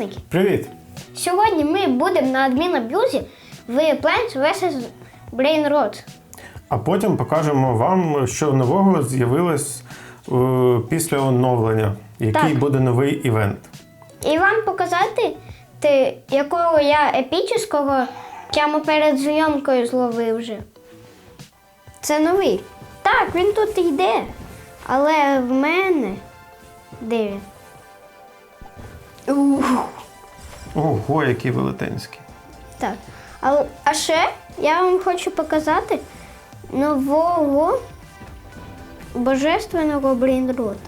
підписники! Привіт! Сьогодні ми будемо на адмінаб'юзі в Plants vs. Brain Rot. А потім покажемо вам, що нового з'явилось е, після оновлення, який Так. буде новий івент. І вам показати, ти, якого я епічного прямо перед зйомкою зловив вже. Це новий. Так, він тут йде. Але в мене. Де він? Ого, який велетенський. Так. А, а ще я вам хочу показати нового божественного брейнрота.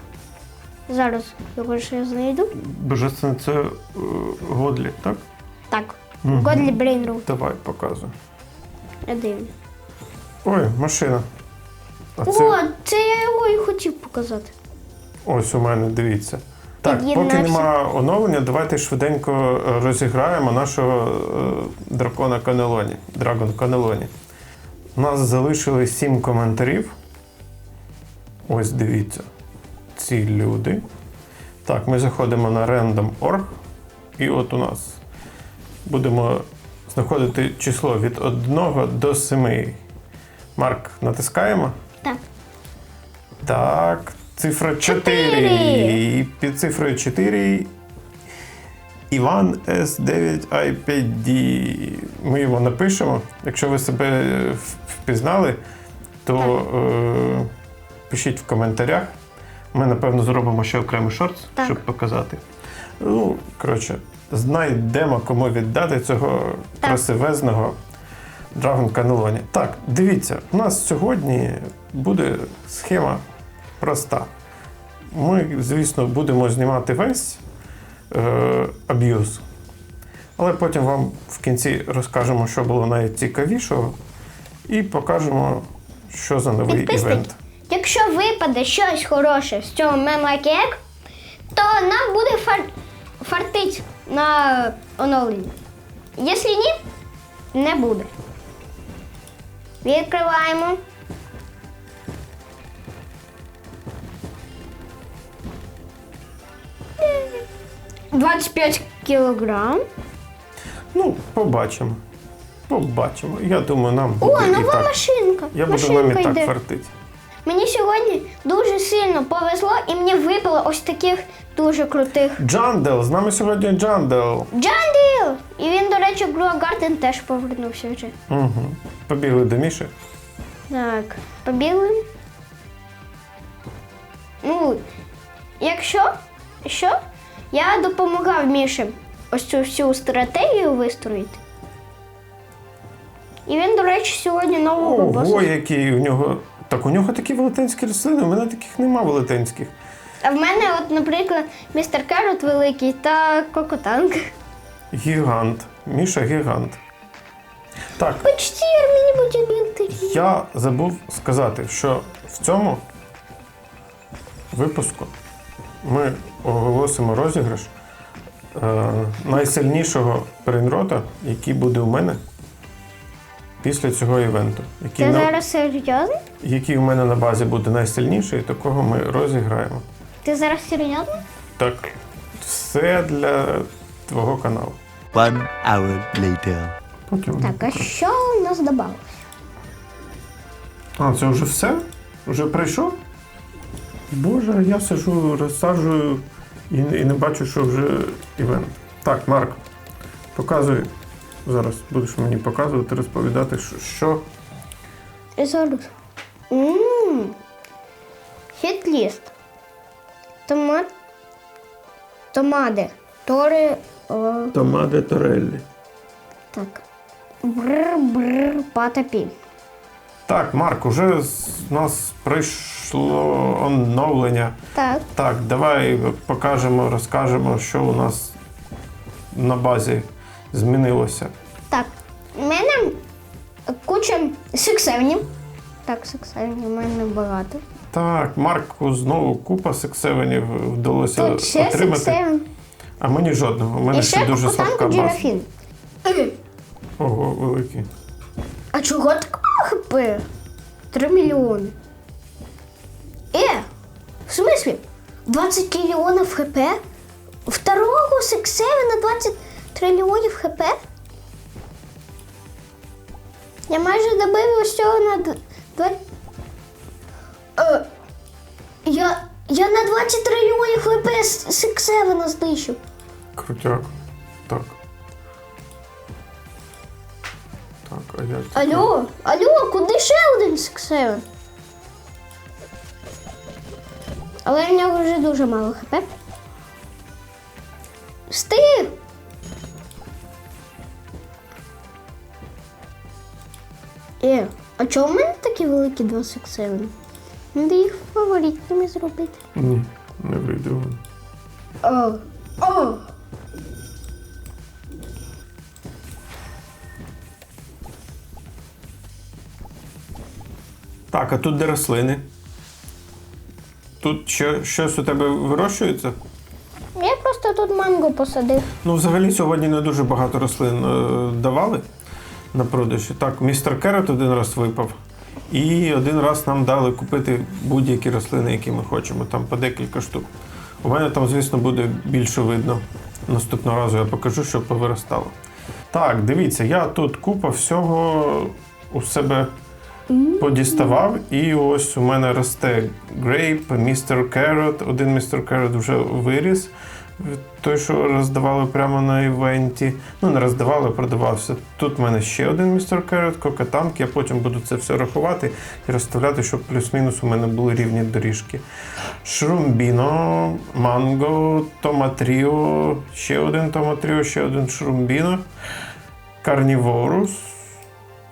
Зараз його ще знайду. Божественне це е, Годлі, так? Так, Мгм. Годлі Брейнрот. Давай показуй. Де? Ой, машина. А О, це я його і хотів показати. ось у мене, дивіться. Так, поки нема оновлення, давайте швиденько е, розіграємо нашого е, дракона Канелоні. Драгон Канелоні. У нас залишили сім коментарів. Ось дивіться. Ці люди. Так, ми заходимо на random.org. І от у нас будемо знаходити число від 1 до 7. Марк, натискаємо. Так. Так, цифра 4. Чотири. І під цифрою 4 Іван С9I5D. Ми його напишемо. Якщо ви себе впізнали, то е, пишіть в коментарях. Ми, напевно, зробимо ще окремий шорт, Так. щоб показати. Ну, коротше, знайдемо, кому віддати цього Так. красивезного Dragon Cannelloni. Так, дивіться, у нас сьогодні буде схема проста. Ми, звісно, будемо знімати весь е, аб'юз, але потім вам в кінці розкажемо, що було найцікавішого, і покажемо, що за новий Підписники, івент. якщо випаде щось хороше з цього мемлакек, то нам буде фар... фартить на оновлення. Якщо ні, не буде. Відкриваємо. Двадцять п'ять кілограм. Ну, побачимо. Побачимо. Я думаю, нам буде О, і нова так. машинка. Я буду нам і так йде. фартить. Мені сьогодні дуже сильно повезло і мені випало ось таких дуже крутих Джандел, з нами сьогодні Джандел. Джанділ! І він, до речі, в теж повернувся вже. Угу. Побігли до Міші. Так, побігли. Ну, якщо що, я допомагав Міші ось цю всю стратегію вистроїти. І він, до речі, сьогодні нового Ого, боса. який у нього. Так у нього такі велетенські рослини, у мене таких нема велетенських. А в мене, от, наприклад, містер Керот великий та Кокотанк. Гігант. Міша гігант. Так, Почти мені буде інтерв'ю. я забув сказати, що в цьому випуску ми оголосимо розіграш е, найсильнішого перенрота, який буде у мене після цього івенту. Який, Ти на- зараз серйозно? який у мене на базі буде найсильніший, такого ми розіграємо. Ти зараз серйозно? Так, все для твого каналу. One hour later. Потім. Так, а що у нас додалось? А, це вже все? Вже прийшов? Боже, я сижу, розсаджую і, і не бачу, що вже івент. Так, Марк, показуй. Зараз будеш мені показувати, розповідати, що. зараз. Ммм. Хіт-ліст. Томат. Томади. Тори. О, Томаде Тореллі. так. Бр-бр патапі. Так, Марк, уже з нас прийшло оновлення. Так. Так, давай покажемо, розкажемо, що у нас на базі змінилося. Так. У мене куча сексевнів. Так, сексевнів у мене багато. Так, Марку знову купа сексевенів вдалося Тут ще отримати. сексевен. А мені жодного. У мене І ще ще дуже слабка база. джерафін. Ого, великий. А чого так хп? Три мільйони. Е, в смислі? 20 мільйонів хп? Второго сексеви на 20 трильйонів хп? Я майже добив ось цього на 2. Е, я, я на 20 трильйонів хп сексевина знищив. Крутяк. Так. Алло, алло, куди ще один сексевен? Але в нього вже дуже мало хп. Встиг! Е, а чого в мене такі великі два сексевени? Треба їх фаворитними зробити. Ні, не вийде. О! Так, а тут де рослини? Тут що, щось у тебе вирощується? Я просто тут манго посадив. Ну, взагалі, сьогодні не дуже багато рослин е, давали на продажі. Так, містер Керет один раз випав. І один раз нам дали купити будь-які рослини, які ми хочемо, там по декілька штук. У мене там, звісно, буде більше видно. Наступного разу я покажу, що повиростало. Так, дивіться, я тут купа всього у себе подіставав, і ось у мене росте грейп, містер Керот. Один містер Керот вже виріс. Той, що роздавали прямо на івенті. Ну, не роздавали, продавався. Тут в мене ще один містер Керот, кокатанк. Я потім буду це все рахувати і розставляти, щоб плюс-мінус у мене були рівні доріжки. Шрумбіно, манго, томатріо, ще один томатріо, ще один шрумбіно, карніворус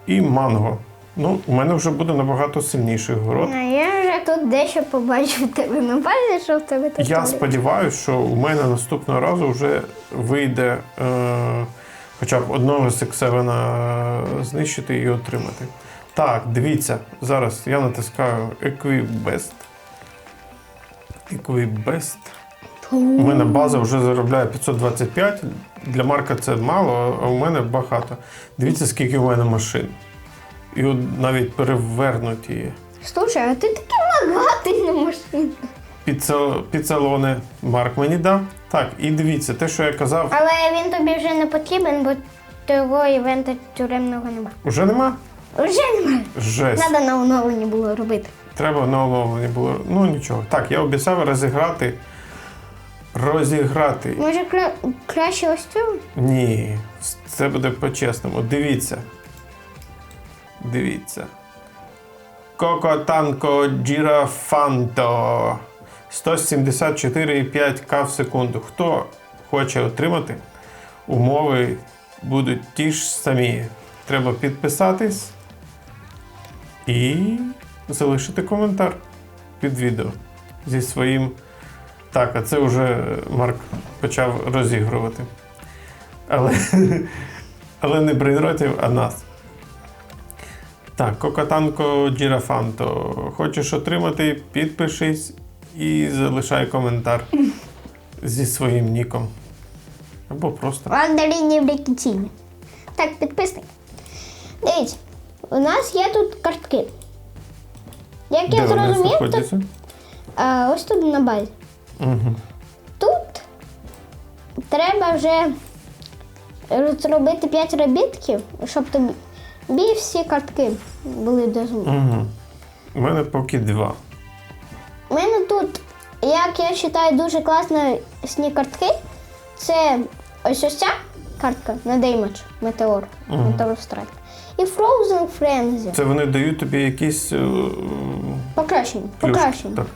і манго. Ну, у мене вже буде набагато сильніший город. А я вже тут дещо побачив тебе на базі, що в тебе тут. Я сподіваюся, що у мене наступного разу вже вийде е, хоча б одного сексевена знищити і отримати. Так, дивіться, зараз я натискаю Equip Best. Equip Best. У мене база вже заробляє 525. Для Марка це мало, а у мене багато. Дивіться, скільки у мене машин. І навіть перевернуті. Слушай, а ти такий багатий на машину. Піцел- Піцелони Марк мені дав. Так, і дивіться, те, що я казав, Але він тобі вже не потрібен, бо того івента тюремного нема. вже нема. Вже немає. Жесть. Треба на оновленні було робити. Треба на оновлення було. Ну нічого. Так, я обіцяв розіграти. Розіграти. Може кра... краще ось цю? Ні, це буде по-чесному. Дивіться. Дивіться. Кокотанко Джірафанто. 174,5к в секунду. Хто хоче отримати? Умови будуть ті ж самі. Треба підписатись і залишити коментар під відео зі своїм. Так, а це вже Марк почав розігрувати. Але, але не брейнротів, а нас. Так, Кокатанко Джірафанто. Хочеш отримати, підпишись і залишай коментар зі своїм ніком. Або просто. Мандаринні брекетіні. Так, підписник. Дивіться, у нас є тут картки. Як Де я зрозумів, то а, ось тут на базі. Угу. Тут треба вже зробити 5 робітків, щоб тобі всі картки були дозволені. Угу. У мене поки два. У мене тут, як я вважаю, дуже класні картки. Це ось ось ця картка на Damage Meteor, Meteor Strike. І Frozen Frenzy. Це вони дають тобі якісь. е, Покращення. плюшки. Покращення. Так,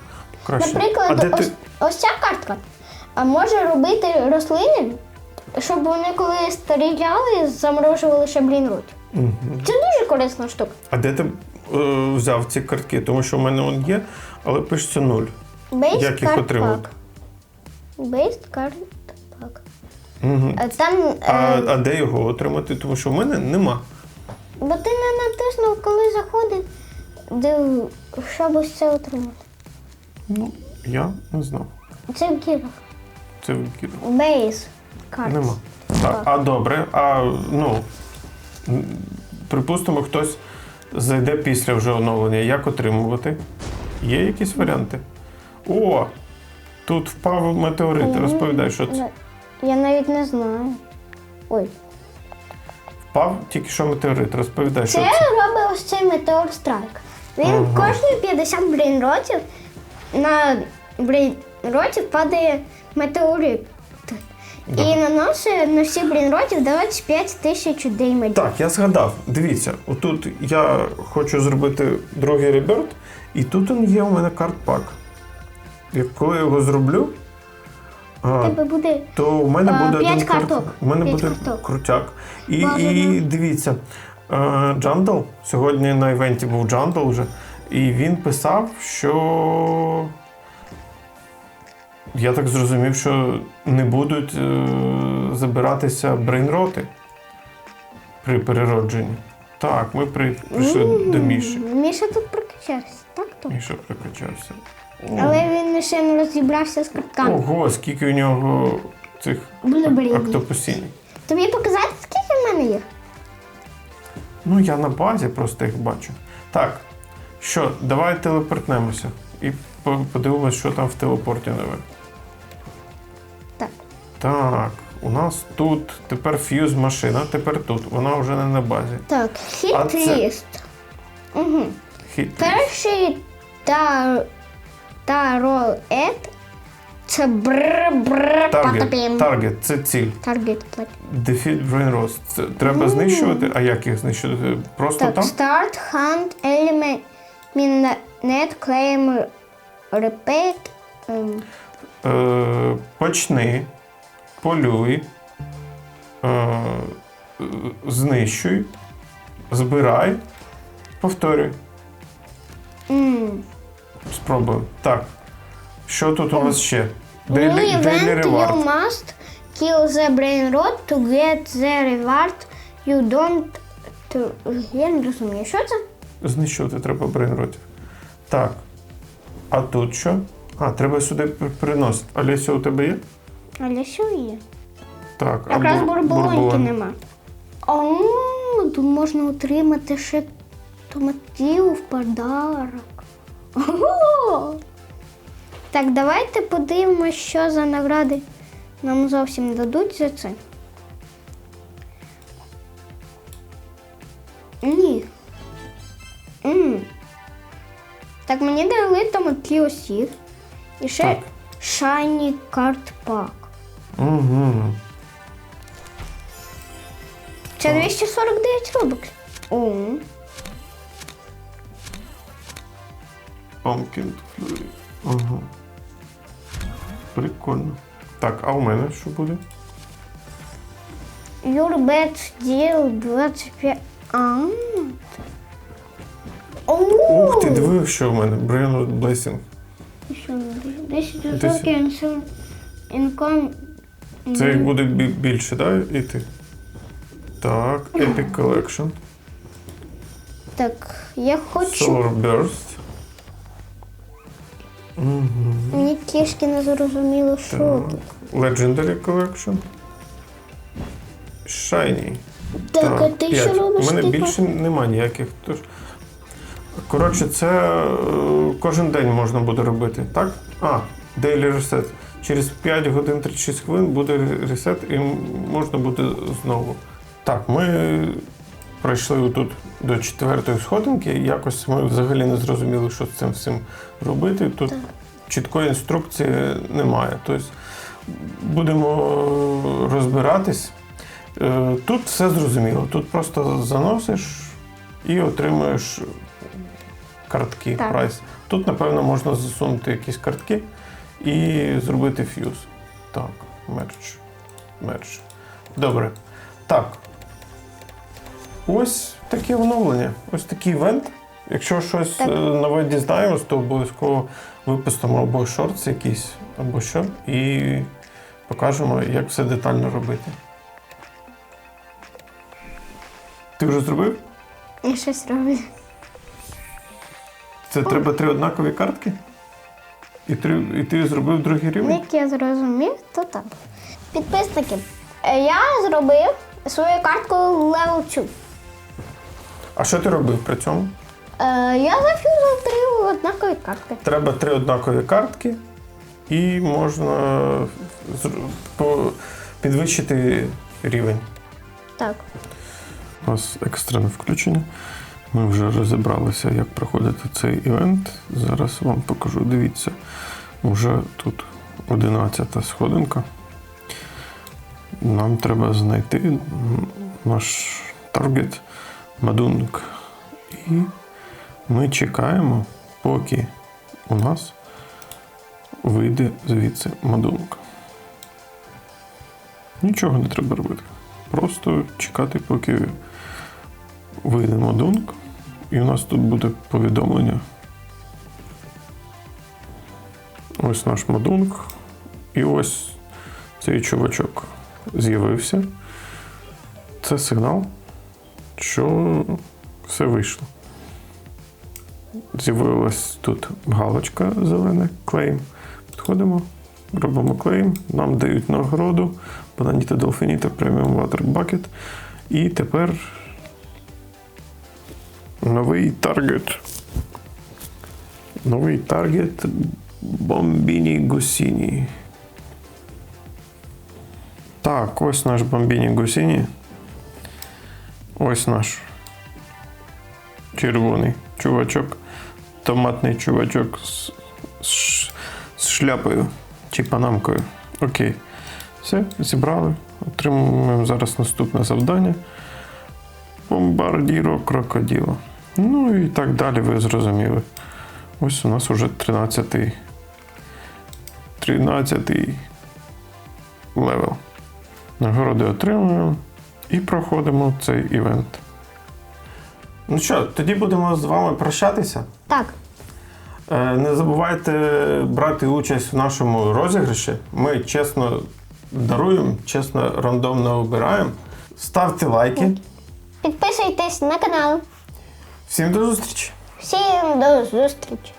покращення. Наприклад, а де ось, ти... ось ця картка а може робити рослини, щоб вони коли стріляли, заморожували ще блінрут. Мгм. Це дуже корисна штука. А де ти е, взяв ці картки? Тому що в мене он є, але пишеться нуль. Based Як їх card отримати? pack. Based card pack. Угу. Е, Там, е, А, а де його отримати? Тому що в мене нема. бо ти не натиснув, коли заходив, де, щоб ось це отримати. Ну, я не знав. Це в гірах. Це викидав. Base cards. Нема. Так, а добре, а ну, припустимо, хтось зайде після вже оновлення. Як отримувати? Є якісь варіанти? О! Тут впав метеорит. Розповідай, що це. Я навіть не знаю. Ой. Впав тільки що метеорит. Розповідай, що Це це. робить ось цей метеор страйк. Він Ага. кожні 50 брейнротів на брейнротів падає метеорит. І наносить на всі брейнротів 25 тисяч деймеджів. Так, я згадав. Дивіться, отут я хочу зробити другий реберт, і тут он є у мене карт-пак. І коли я його зроблю, а, Тебе буде то у мене А, буде п'ять один карт- карток. У мене П'ять буде карток. крутяк. І, і дивіться, е, Джандал, сьогодні на івенті був Джандал вже, і він писав, що. Я так зрозумів, що не будуть е, забиратися брейнроти при переродженні. Так, ми при, прийшли до Міші. Міша тут прокачався, так то? Міша прокачався. О, Але він ще не розібрався з картками. Ого, скільки у нього цих актопосінь. Тобі показати, скільки в мене їх? Ну, я на базі просто їх бачу. Так, що, давай телепортнемося і подивимось, що там в телепорті нове. Так. У нас тут тепер фьюз машина, тепер тут. Вона вже не на базі. Так, А це- хіт-ліст. Угу. Хіт. Перший та, та рол ет це бр бр Таргет, це ціль. Таргет. Defeat Brain Rot. Це треба знищувати. А як їх знищувати? Просто Так, там? start, hunt, element, minnet, claim, repeat. ем, Е, почни, полюй, е, знищуй, збирай, повторюй. м. Спробуй. Так. Що тут у нас ще? Daily, daily event, you reward. must kill the brain rot to get the reward you don't... To... Я не розумію, що це? Знищувати треба брейнротів. Так. А тут що? А, треба сюди пр- приносити. Олеся, у тебе є? Але що є? Так. Якраз або бурбулоньки бурбулон. нема. О, тут можна отримати ще томатів в подарок. Ого! Так, давайте подивимося, що за награди нам зовсім дадуть за це. Ні. м Так, мені дали томаті осів. І ще Так. Shiny Card Pack. Угу. Це 249 робокс. О, Pumpkin Flurry. Ага. Прикольно. Так, а у мене що буде? your best deal 25. А. Ух ти, диви, що в мене. Brain Blessing. Що буде? 10% income. Це їх буде більше, так? Да? Іти. Так, Epic Collection. Так, я хочу. Solar Burst. Угу. Мені трішки не зрозуміло, що тут. Legendary Collection. Shiny. Так, а ти що робиш? У мене Ти більше немає ніяких. Тож... Коротше, це е, кожен день можна буде робити, так? А, Daily Reset. Через 5 годин 36 хвилин буде ресет і можна буде знову. Так, ми пройшли тут до четвертої сходинки. Якось ми взагалі не зрозуміли, що з цим всім робити. Тут чіткої інструкції немає. Тобто будемо розбиратись. Е, Тут все зрозуміло. Тут просто заносиш і отримуєш картки Так. прайс. Тут, напевно, можна засунути якісь картки і зробити фьюз. Так, мерч. Мерч. Добре. Так. Ось таке оновлення. Ось такий івент. Якщо щось Так. е, нове дізнаємось, то обов'язково випустимо або шортс якийсь, або що, і покажемо, як все детально робити. Ти вже зробив? Я щось роблю. Це треба три однакові картки? І, три, і ти зробив другий рівень? Як я зрозумів, то так. Підписники, я зробив свою картку Level 2. А що ти робив при цьому? Е, я зафюзив три однакові картки. Треба три однакові картки, і можна зр- по, підвищити рівень. Так. У нас екстрене включення. Ми вже розібралися, як проходити цей івент. Зараз вам покажу. Дивіться, вже тут 11 сходинка. Нам треба знайти наш таргет мадунок. І ми чекаємо, поки у нас вийде звідси мадунок. Нічого не треба робити. Просто чекати, поки вийде мадунк, і у нас тут буде повідомлення. Ось наш мадунк. І ось цей чувачок з'явився. Це сигнал, що все вийшло. З'явилась тут галочка зелена, клейм. Підходимо, робимо клейм, нам дають нагороду Bonanita Delfinita Premium Water Bucket. І тепер новий таргет. Новий таргет Бомбіні Гусіні. Так, ось наш Бомбіні Гусіні. Ось наш червоний чувачок. Томатний чувачок з, з, ш- з шляпою чи панамкою. Окей. Все, зібрали. Отримуємо зараз наступне завдання. Бомбардіро крокоділо. Ну і так далі, ви зрозуміли. Ось у нас уже 13-й. 13-й левел. Нагороди отримуємо і проходимо цей івент. Ну що, тоді будемо з вами прощатися. Так. Е, Не забувайте брати участь в нашому розіграші. Ми чесно даруємо, чесно рандомно обираємо. Ставте лайки. Підписуйтесь на канал. Всім до зустрічі! Всім до зустрічі!